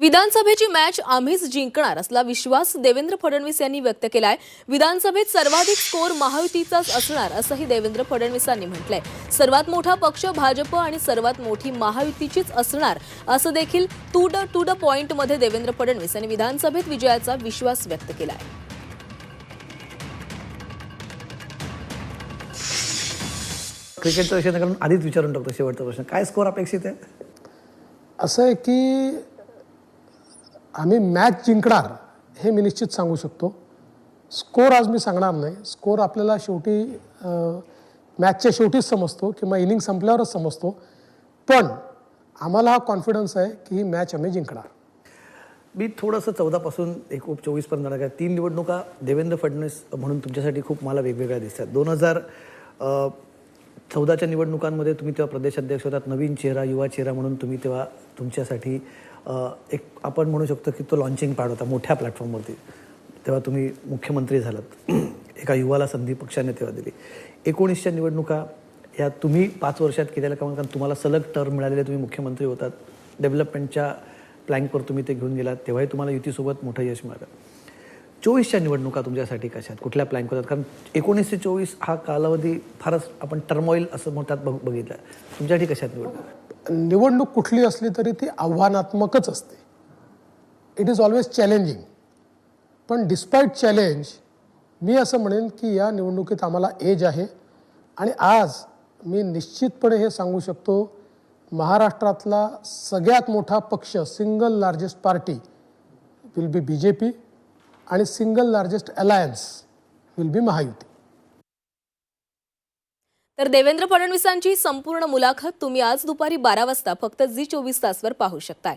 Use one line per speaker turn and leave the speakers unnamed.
विधानसभेची मॅच आम्हीच जिंकणार असला विश्वास देवेंद्र फडणवीस यांनी व्यक्त केलाय. विधानसभेत सर्वाधिक स्कोर महायुतीचाच असणार असंही देवेंद्र फडणवीसांनी म्हटलंय. सर्वात मोठा पक्ष भाजप आणि सर्वात मोठी महायुतीचीच असणार असं देखील टू द टू द पॉइंटमध्ये देवेंद्र फडणवीस यांनी विधानसभेत विजयाचा विश्वास व्यक्त केलाय.
क्रिकेटचा आधीच विचारून टाकतो शेवटचा प्रश्न. काय स्कोअर अपेक्षित आहे?
असं आहे की आम्ही मॅच जिंकणार हे मी निश्चित सांगू शकतो. स्कोर आज मी सांगणार नाही. स्कोर आपल्याला शेवटी मॅचच्या शेवटीच समजतो किंवा इनिंग संपल्यावरच समजतो. पण आम्हाला हा कॉन्फिडन्स आहे की ही मॅच आम्ही जिंकणार.
मी थोडंसं चौदापासून एक चोवीसपर्यंत जाणार आहे. तीन निवडणुका देवेंद्र फडणवीस म्हणून तुमच्यासाठी खूप मला वेगवेगळ्या दिसतात. दोन हजार चौदाच्या निवडणुकांमध्ये तुम्ही तेव्हा प्रदेशाध्यक्ष होतात नवीन चेहरा युवा चेहरा म्हणून तुम्ही तेव्हा तुमच्यासाठी एक आपण म्हणू शकतो की तो लॉन्चिंग पॅड होता मोठ्या प्लॅटफॉर्मवरती तेव्हा तुम्ही मुख्यमंत्री झालात. एका युवाला संधी पक्षाने तेव्हा दिली. एकोणीसच्या निवडणुका या तुम्ही पाच वर्षात केलेल्या कामात कारण तुम्हाला सलग टर्म मिळालेले तुम्ही मुख्यमंत्री होतात. डेव्हलपमेंटच्या प्लँकवर तुम्ही ते घेऊन गेलात. तेव्हाही तुम्हाला युतीसोबत मोठं यश मिळालं. चोवीसच्या निवडणुका तुमच्यासाठी कशा आहेत? कुठल्या प्लॅन करतात? कारण एकोणीसशे चोवीस हा कालावधी फारच आपण टर्मॉईल असं म्हणतात बघ बघितलं. तुमच्यासाठी कशा आहेत निवडणूक?
निवडणूक कुठली असली तरी ती आव्हानात्मकच असते. इट इज ऑलवेज चॅलेंजिंग पण डिस्पाईट चॅलेंज मी असं म्हणेन की या निवडणुकीत आम्हाला एज आहे. आणि आज मी निश्चितपणे हे सांगू शकतो महाराष्ट्रातला सगळ्यात मोठा पक्ष single largest party will be B J P आणि single largest alliance will be Mahayuti.
तर देवेंद्र फडणवीसांची संपूर्ण मुलाखत तुम्ही आज दुपारी बारा वाजता फक्त झी चोवीस तासवर पाहू शकताय.